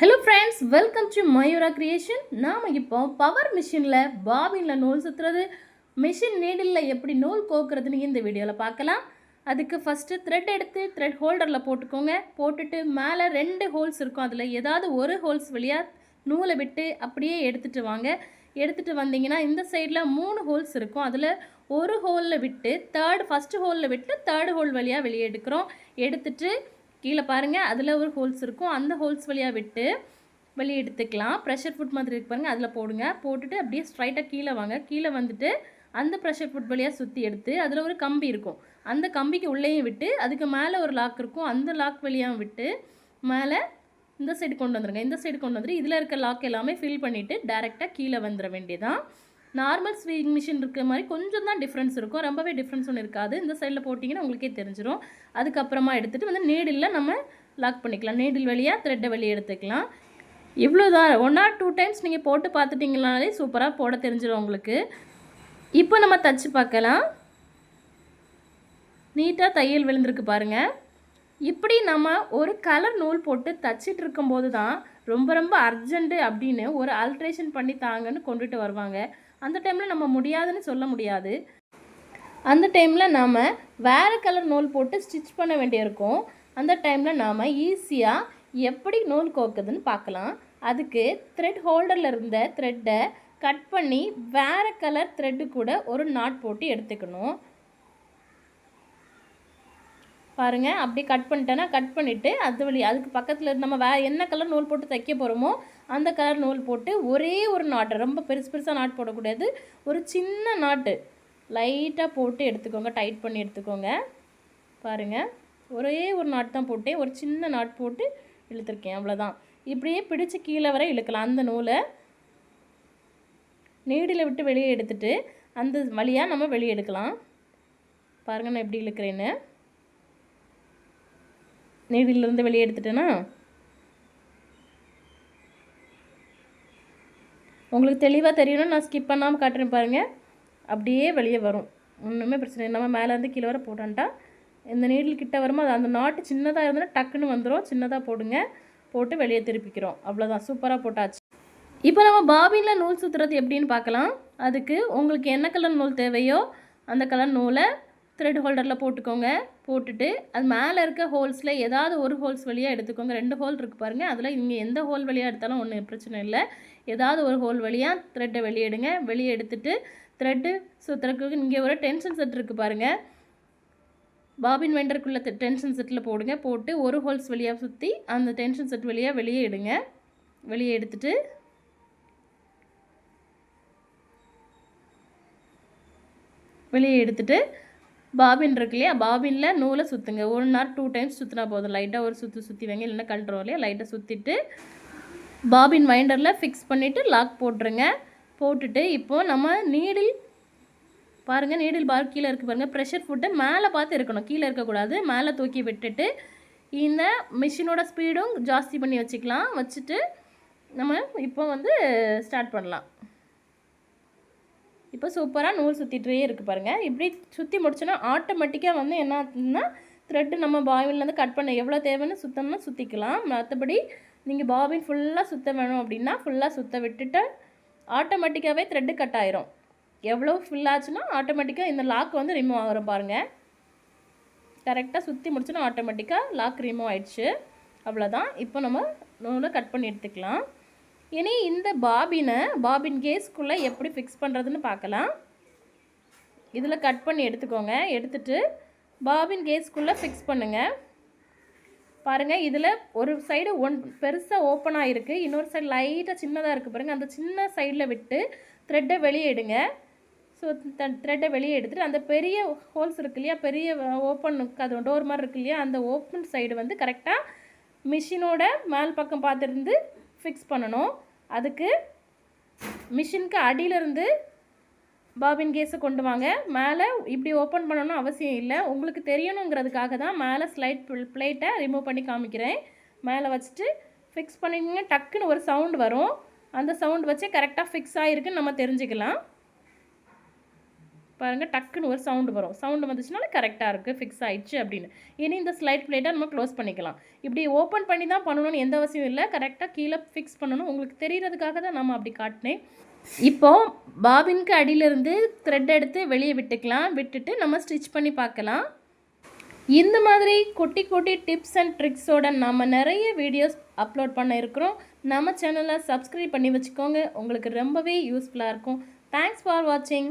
Hello friends welcome to Mayura creation நாம் இப்போ power மிஷினில் பாபினில் நூல் சுற்றுறது மிஷின் நீடில் எப்படி நூல் கோக்குறதுன்னு இந்த வீடியோவில் பார்க்கலாம். அதுக்கு ஃபஸ்ட்டு த்ரெட் எடுத்து த்ரெட் ஹோல்டரில் போட்டுக்கோங்க. போட்டுட்டு மேலே ரெண்டு ஹோல்ஸ் இருக்கும். அதில் ஏதாவது ஒரு ஹோல்ஸ் வழியாக நூலை விட்டு அப்படியே எடுத்துகிட்டு வாங்க. எடுத்துகிட்டு வந்தீங்கன்னா இந்த சைடில் மூணு ஹோல்ஸ் இருக்கும். அதில் ஒரு ஹோலில் விட்டு தேர்ட் ஃபஸ்ட்டு ஹோலில் விட்டு தேர்டு ஹோல் வழியாக வெளியே எடுக்கிறோம். எடுத்துகிட்டு கீழே பாருங்கள் அதில் ஒரு ஹோல்ஸ் இருக்கும். அந்த ஹோல்ஸ் வழியாக விட்டு வெளியே எடுத்துக்கலாம். ப்ரெஷர் ஃபுட் மாதிரி இருக்கு பாருங்கள் அதில் போடுங்க. போட்டுட்டு அப்படியே ஸ்ட்ரைட்டாக கீழே வாங்க. கீழே வந்துட்டு அந்த ப்ரெஷர் ஃபுட் வழியாக சுற்றி எடுத்து அதில் ஒரு கம்பி இருக்கும். அந்த கம்பிக்கு உள்ளேயும் விட்டு அதுக்கு மேலே ஒரு லாக் இருக்கும். அந்த லாக் வழியாக விட்டு மேலே இந்த சைடு கொண்டு வந்துடுங்க இந்த சைடு கொண்டு வந்துட்டு இதில் இருக்க லாக் எல்லாமே ஃபில் பண்ணிவிட்டு டேரெக்டாக கீழே வந்துட வேண்டியதான் நார்மல் ஸ்விங் மிஷின் இருக்கிற மாதிரி கொஞ்சம் தான் டிஃப்ரென்ஸ் இருக்கும். ரொம்பவே டிஃப்ரென்ஸ் ஒன்று இருக்காது. இந்த சைடில் போட்டிங்கன்னா உங்களுக்கே தெரிஞ்சிடும் அதுக்கப்புறமா எடுத்துகிட்டு வந்து நீடில் நம்ம லாக் பண்ணிக்கலாம். நீடில் வழியாக த்ரெட்டை வெளியே எடுத்துக்கலாம். இவ்வளோ தான் ஒன் ஆர் டூ டைம்ஸ் நீங்கள் போட்டு பார்த்துட்டிங்கனாலே சூப்பராக போட தெரிஞ்சிடும் உங்களுக்கு. இப்போ நம்ம தச்சு பார்க்கலாம். நீட்டாக தையல் விழுந்திருக்கு பாருங்கள் இப்படி நம்ம ஒரு கலர் நூல் போட்டு தச்சிட்டு இருக்கும்போது தான் ரொம்ப ரொம்ப அர்ஜென்ட்டு அப்படின்னு ஒரு அல்ட்ரேஷன் பண்ணி தாங்கன்னு கொண்டுட்டு வருவாங்க. அந்த டைமில் நம்ம முடியாதுன்னு சொல்ல முடியாது. அந்த டைமில் நாம் வேறு கலர் நூல் போட்டு ஸ்டிச் பண்ண வேண்டியிருக்கும். அந்த டைமில் நாம் ஈஸியாக எப்படி நூல் கோக்குதுன்னு பார்க்கலாம். அதுக்கு த்ரெட் ஹோல்டரில் இருந்த த்ரெட்டை கட் பண்ணி வேறு கலர் த்ரெட்டு கூட ஒரு நாட் போட்டு எடுத்துக்கணும். பாருங்கள் அப்படி கட் பண்ணிட்டேன்னா கட் பண்ணிவிட்டு அது வழி அதுக்கு பக்கத்தில் நம்ம வே என்ன கலர் நூல் போட்டு தைக்க போகிறோமோ அந்த கலர் நூல் போட்டு ஒரே ஒரு நாட்டு ரொம்ப பெருசு பெருசாக நாட் போடக்கூடாது. ஒரு சின்ன நாட்டு லைட்டாக போட்டு எடுத்துக்கோங்க டைட் பண்ணி எடுத்துக்கோங்க. பாருங்கள் ஒரே ஒரு நாட் தான் போட்டேன் ஒரு சின்ன நாட் போட்டு இழுத்துருக்கேன் அவ்வளோதான் இப்படியே பிடிச்சி கீழே வரை இழுக்கலாம் அந்த நூலை. நீடில் விட்டு வெளியே எடுத்துட்டு அந்த வழியாக நம்ம வெளியே எடுக்கலாம். பாருங்கள் நான் எப்படி இழுக்கிறேன்னு. நீடிலிருந்து வெளியே எடுத்துட்டேன்னா உங்களுக்கு தெளிவாக தெரியணும்னு நான் ஸ்கிப் பண்ணாமல் காட்டுறேன் பாருங்கள் அப்படியே வெளியே வரும். ஒன்றுமே பிரச்சனை இல்லை. நம்ம மேலேருந்து கீழே வர போட்டான்ட்டா இந்த நீடில் கிட்ட வருமோ அது அந்த நாட்டு சின்னதாக இருந்ததுன்னா டக்குன்னு வந்துடும் சின்னதாக போடுங்க. போட்டு வெளியே திருப்பிக்கிறோம். அவ்வளோதான் சூப்பராக போட்டாச்சு. இப்போ நம்ம பாபினில் நூல் சுற்றுறது எப்படின்னு பார்க்கலாம். அதுக்கு உங்களுக்கு என்ன கலர் நூல் தேவையோ அந்த கலர் நூலை த்ரெட் ஹோல்டரில் போட்டுக்கோங்க. போட்டுட்டு அது மேலே இருக்க ஹோல்ஸில் ஏதாவது ஒரு ஹோல்ஸ் வழியாக எடுத்துக்கோங்க. ரெண்டு ஹோல் இருக்குது பாருங்கள் அதில் நீங்கள் எந்த ஹோல் வழியாக எடுத்தாலும் ஒன்றும் பிரச்சனை இல்லை. ஏதாவது ஒரு ஹோல் வழியாக த்ரெட்டை வெளியிடுங்க. வெளியே எடுத்துட்டு த்ரெட்டு சுற்றுறதுக்கு இங்கே ஒரு டென்ஷன் செட் இருக்குது பாருங்கள் பாபின் வெண்டருக்குள்ள டென்ஷன் செட்டில் போடுங்க. போட்டு ஒரு ஹோல்ஸ் வழியாக சுற்றி அந்த டென்ஷன் செட் வழியாக வெளியே எடுங்க. வெளியே எடுத்துட்டு வெளியே எடுத்துட்டு பாபின் இருக்கு இல்லையா? பாபினில் நூலை சுற்றுங்க ஒன் ஆர் டூ டைம்ஸ் சுற்றினா போதும். லைட்டாக ஒரு சுற்றி சுற்றி வைங்க. இல்லைன்னா கழட்டுறோம் இல்லையா? லைட்டாக சுற்றிட்டு பாபின் வைண்டரில் ஃபிக்ஸ் பண்ணிவிட்டு லாக் போட்டுருங்க. போட்டுட்டு இப்போது நம்ம நீடில் பாருங்கள் நீடில் பார் கீழே இருக்குது பாருங்கள் ப்ரெஷர் ஃபுட்டை மேலே பார்த்து இருக்கணும். கீழே இருக்கக்கூடாது. மேலே தூக்கி விட்டுட்டு இந்த மிஷினோட ஸ்பீடும் ஜாஸ்தி பண்ணி வச்சுக்கலாம். வச்சுட்டு நம்ம இப்போ வந்து ஸ்டார்ட் பண்ணலாம். இப்போ சூப்பராக நூல் சுற்றிட்டே இருக்குது பாருங்கள் இப்படி சுற்றி முடிச்சோன்னா ஆட்டோமேட்டிக்காக வந்து என்ன ஆகுதுன்னா த்ரெட்டு நம்ம பாபின்லேருந்து கட் பண்ண எவ்வளோ தேவைன்னு சுத்தம்னா சுற்றிக்கலாம் மற்றபடி நீங்கள் பாபின் ஃபுல்லாக சுத்த வேணும் அப்படின்னா ஃபுல்லாக சுற்ற விட்டுட்டு ஆட்டோமேட்டிக்காகவே த்ரெட்டு கட் ஆயிரும். எவ்வளோ ஃபில் ஆச்சுன்னா ஆட்டோமேட்டிக்காக இந்த லாக் வந்து ரிமூவ் ஆகிறோம் பாருங்கள் கரெக்டாக சுற்றி முடிச்சோன்னா ஆட்டோமேட்டிக்காக லாக் ரிமூவ் ஆயிடுச்சு. அவ்வளோதான் இப்போ நம்ம நூலை கட் பண்ணி எடுத்துக்கலாம். இனி இந்த பாபினை பாபின் கேஸ்க்குள்ளே எப்படி ஃபிக்ஸ் பண்ணுறதுன்னு பார்க்கலாம். இதில் கட் பண்ணி எடுத்துக்கோங்க. எடுத்துட்டு பாபின் கேஸ்க்குள்ளே ஃபிக்ஸ் பண்ணுங்கள் பாருங்கள் இதில் ஒரு சைடு ஒன் பெருசாக ஓப்பன் ஆகிருக்கு இன்னொரு சைடு லைட்டாக சின்னதாக இருக்குது பாருங்கள் அந்த சின்ன சைடில் விட்டு த்ரெட்டை வெளியே எடுங்க. ஸோ த்ரெட்டை வெளியே எடுத்துகிட்டு அந்த பெரிய ஹோல்ஸ் இருக்கு இல்லையா? பெரிய ஓப்பன் அது டோர் மாதிரி இருக்கு இல்லையா? அந்த ஓப்பன் சைடு வந்து கரெக்டாக மிஷினோட மேல் பக்கம் பார்த்துருந்து ஃபிக்ஸ் பண்ணணும். அதுக்கு மிஷினுக்கு அடியிலிருந்து பாபின் கேஸை கொண்டு வாங்க. மேலே இப்படி ஓப்பன் பண்ணணும் அவசியம் இல்லை. உங்களுக்கு தெரியணுங்கிறதுக்காக தான் மேலே ஸ்லைட் பிளேட்டை ரிமூவ் பண்ணி காமிக்கிறேன். மேலே வச்சுட்டு ஃபிக்ஸ் பண்ணிங்க டக்குன்னு ஒரு சவுண்ட் வரும். அந்த சவுண்ட் வச்சு கரெக்டாக ஃபிக்ஸ் ஆகிருக்குன்னு நம்ம தெரிஞ்சுக்கலாம். பாருங்கள் டக்குன்னு ஒரு சவுண்டு வரும். சவுண்டு வந்துச்சுனால கரெக்டாக இருக்குது ஃபிக்ஸ் ஆயிடுச்சு அப்படின்னு. இனி இந்த ஸ்லைட் பிளேட்டை நம்ம க்ளோஸ் பண்ணிக்கலாம். இப்படி ஓப்பன் பண்ணி தான் பண்ணணும்னு எந்த அவசியம் இல்லை. கரெக்டாக கீழே ஃபிக்ஸ் பண்ணணும். உங்களுக்கு தெரிகிறதுக்காக தான் நம்ம அப்படி காட்டினேன். இப்போ பாபின்க்கு அடியிலிருந்து த்ரெட் எடுத்து வெளியே விட்டுக்கலாம். விட்டுட்டு நம்ம ஸ்டிச் பண்ணி பார்க்கலாம். இந்த மாதிரி குட்டி குட்டி டிப்ஸ் அண்ட் ட்ரிக்ஸோட நம்ம நிறைய வீடியோஸ் அப்லோட் பண்ண இருக்கிறோம். நம்ம சேனலை சப்ஸ்கிரைப் பண்ணி வச்சுக்கோங்க. உங்களுக்கு ரொம்பவே யூஸ்ஃபுல்லாக இருக்கும். தேங்க்ஸ் ஃபார் வாட்சிங்